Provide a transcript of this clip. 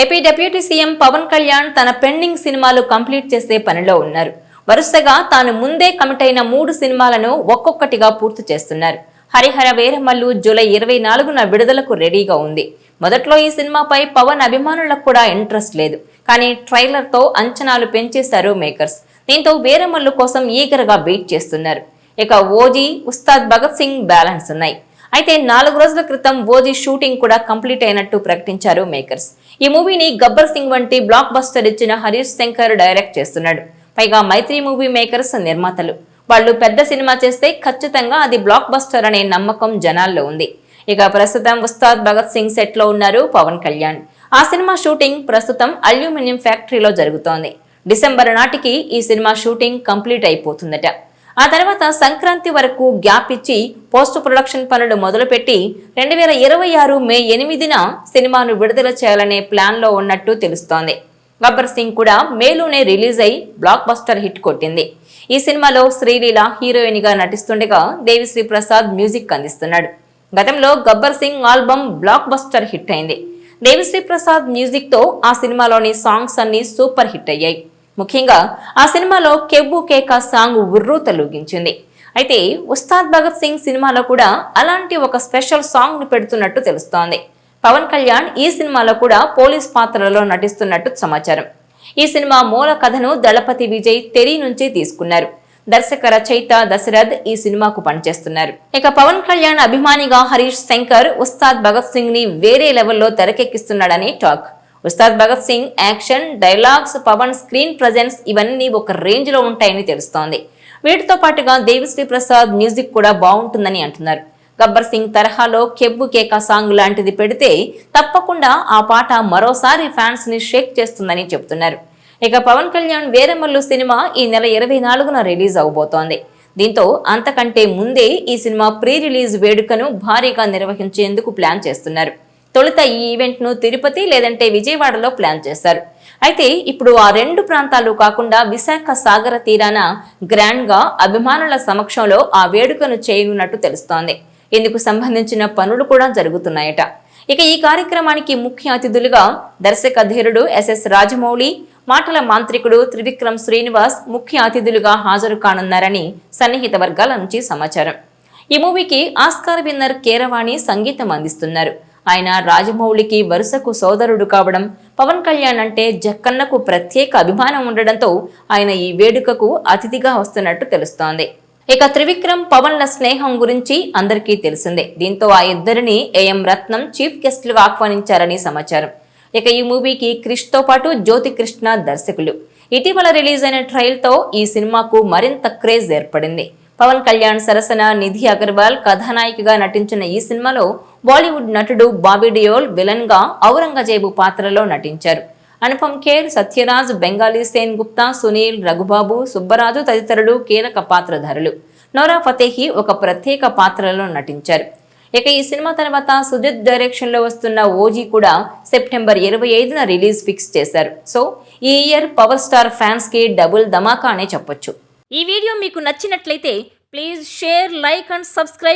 AP deputy CM Pawan Kalyan తన pending సినిమాలు complete చేసే పనిలో ఉన్నారు. వరుసగా తాను ముందే కమిట్ అయిన మూడు సినిమాలను ఒక్కొక్కటిగా పూర్తి చేస్తున్నారు. హరిహర వీరమల్లు జూలై ఇరవై నాలుగున విడుదలకు రెడీగా ఉంది. మొదట్లో ఈ సినిమాపై పవన్ అభిమానులకు కూడా ఇంట్రెస్ట్ లేదు. కానీ ట్రైలర్తో అంచనాలు పెంచేశారు మేకర్స్. దీంతో వీరమల్లు కోసం ఈగరగా వెయిట్ చేస్తున్నారు. ఇక ఓజీ ఉస్తాద్ భగత్ సింగ్ బ్యాలెన్స్ ఉన్నాయి. అయితే నాలుగు రోజుల క్రితం ఓజీ షూటింగ్ కూడా కంప్లీట్ అయినట్టు ప్రకటించారు మేకర్స్. ఈ మూవీని గబ్బర్ సింగ్ వంటి బ్లాక్ బస్టర్ ఇచ్చిన హరీష్ శంకర్ డైరెక్ట్ చేస్తున్నాడు. పైగా మైత్రి మూవీ మేకర్స్ నిర్మాతలు. వాళ్ళు పెద్ద సినిమా చేస్తే ఖచ్చితంగా అది బ్లాక్ బస్టర్ అనే నమ్మకం జనాల్లో ఉంది. ఇక ప్రస్తుతం ఉస్తాద్ భగత్ సింగ్ సెట్లో ఉన్నారు పవన్ కళ్యాణ్. ఆ సినిమా షూటింగ్ ప్రస్తుతం అల్యూమినియం ఫ్యాక్టరీలో జరుగుతోంది. డిసెంబర్ నాటికి ఈ సినిమా షూటింగ్ కంప్లీట్ అయిపోతుందట. ఆ తర్వాత సంక్రాంతి వరకు గ్యాప్ ఇచ్చి పోస్ట్ ప్రొడక్షన్ పనులు మొదలుపెట్టి రెండు వేల ఇరవై ఆరు మే ఎనిమిదిన సినిమాను విడుదల చేయాలనే ప్లాన్లో ఉన్నట్టు తెలుస్తోంది. గబ్బర్ సింగ్ కూడా మేలోనే రిలీజ్ అయి బ్లాక్ బస్టర్ హిట్ కొట్టింది. ఈ సినిమాలో శ్రీలీల హీరోయిన్గా నటిస్తుండగా దేవిశ్రీ ప్రసాద్ మ్యూజిక్ అందిస్తున్నాడు. గతంలో Gabbar Singh album blockbuster hit అయింది. దేవిశ్రీ ప్రసాద్ మ్యూజిక్తో ఆ సినిమాలోని సాంగ్స్ అన్ని సూపర్ హిట్ అయ్యాయి. ముఖ్యంగా ఆ సినిమాలో కెబ్బు కేకా సాంగ్ ఉర్రూ తలూగించింది. అయితే ఉస్తాద్ భగత్ సింగ్ సినిమాలో కూడా అలాంటి ఒక స్పెషల్ సాంగ్ను పెడుతున్నట్టు తెలుస్తోంది. పవన్ కళ్యాణ్ ఈ సినిమాలో కూడా పోలీస్ పాత్రలో నటిస్తున్నట్టు సమాచారం. ఈ సినిమా మూల కథను దళపతి విజయ్ తెరి నుంచి తీసుకున్నారు. దర్శక రచయిత దశరథ్ ఈ సినిమాకు పనిచేస్తున్నారు. ఇక పవన్ కళ్యాణ్ అభిమానిగా హరీష్ శంకర్ ఉస్తాద్ భగత్ సింగ్ని వేరే లెవెల్లో తెరకెక్కిస్తున్నాడని talk. Ustaad Bhagat Singh action dialogues Pawan screen presence ఇవన్నీ ఒక రేంజ్లో ఉంటాయని తెలుస్తోంది. వీటితో పాటుగా దేవిశ్రీ ప్రసాద్ మ్యూజిక్ కూడా బాగుంటుందని అంటున్నారు. గబ్బర్ సింగ్ తరహాలో కెబ్బు కేక సాంగ్ లాంటిది పెడితే తప్పకుండా ఆ పాట మరోసారి ఫ్యాన్స్ని షేక్ చేస్తుందని చెబుతున్నారు. ఇక పవన్ కళ్యాణ్ వేరమల్లు సినిమా ఈ నెల ఇరవై నాలుగున రిలీజ్ అవబోతోంది. దీంతో అంతకంటే ముందే ఈ సినిమా ప్రీ రిలీజ్ వేడుకను భారీగా నిర్వహించేందుకు ప్లాన్ చేస్తున్నారు. తొలుత ఈ ఈవెంట్ను తిరుపతి లేదంటే విజయవాడలో ప్లాన్ చేశారు. అయితే ఇప్పుడు ఆ రెండు ప్రాంతాలు కాకుండా విశాఖ సాగర తీరాన గ్రాండ్గా అభిమానుల సమక్షంలో ఆ వేడుకను చేయనున్నట్టు తెలుస్తోంది. ఇందుకు సంబంధించిన పనులు కూడా జరుగుతున్నాయట. ఇక ఈ కార్యక్రమానికి ముఖ్య అతిథులుగా దర్శక ధీరుడు ఎస్ఎస్ రాజమౌళి మాటల మాంత్రికుడు త్రివిక్రమ్ శ్రీనివాస్ ముఖ్య అతిథులుగా హాజరు కానున్నారని సన్నిహిత వర్గాల నుంచి సమాచారం. ఈ మూవీకి ఆస్కార్ విన్నర్ కేరవాణి సంగీతం అందిస్తున్నారు. ఆయన రాజమౌళికి వరుసకు సోదరుడు కావడం పవన్ కళ్యాణ్ అంటే జక్కన్నకు ప్రత్యేక అభిమానం ఉండడంతో ఆయన ఈ వేడుకకు అతిథిగా వస్తున్నట్టు తెలుస్తోంది. ఇక త్రివిక్రమ్ పవన్ల స్నేహం గురించి అందరికీ తెలిసిందే. దీంతో ఆ ఇద్దరిని ఏఎం రత్నం చీఫ్ గెస్ట్లుగా ఆహ్వానించారని సమాచారం. ఇక ఈ మూవీకి క్రిష్తో పాటు జ్యోతి కృష్ణ దర్శకులు. ఇటీవల రిలీజ్ అయిన ట్రయల్తో ఈ సినిమాకు మరింత క్రేజ్ ఏర్పడింది. పవన్ కళ్యాణ్ సరసన నిధి అగర్వాల్ కథానాయికగా నటించిన ఈ సినిమాలో బాలీవుడ్ నటుడు బాబీ డియోల్ విలన్గా ఔరంగజేబు పాత్రలో నటించారు. అనుపమ్ ఖేర్ సత్యరాజ్ బెంగాలీ సేన్ గుప్తా సునీల్ రఘుబాబు సుబ్బరాజు తదితరులు కీలక పాత్రధారులు. నోరా ఫతేహి ఒక ప్రత్యేక పాత్రలో నటించారు. ఇక ఈ సినిమా తర్వాత సుజిత్ డైరెక్షన్లో వస్తున్న ఓజీ కూడా సెప్టెంబర్ ఇరవై ఐదున రిలీజ్ ఫిక్స్ చేశారు. సో ఈ ఇయర్ పవర్ స్టార్ ఫ్యాన్స్కి డబుల్ ధమాకా అనే చెప్పొచ్చు. ఈ వీడియో మీకు నచ్చినట్లయితే please share like and subscribe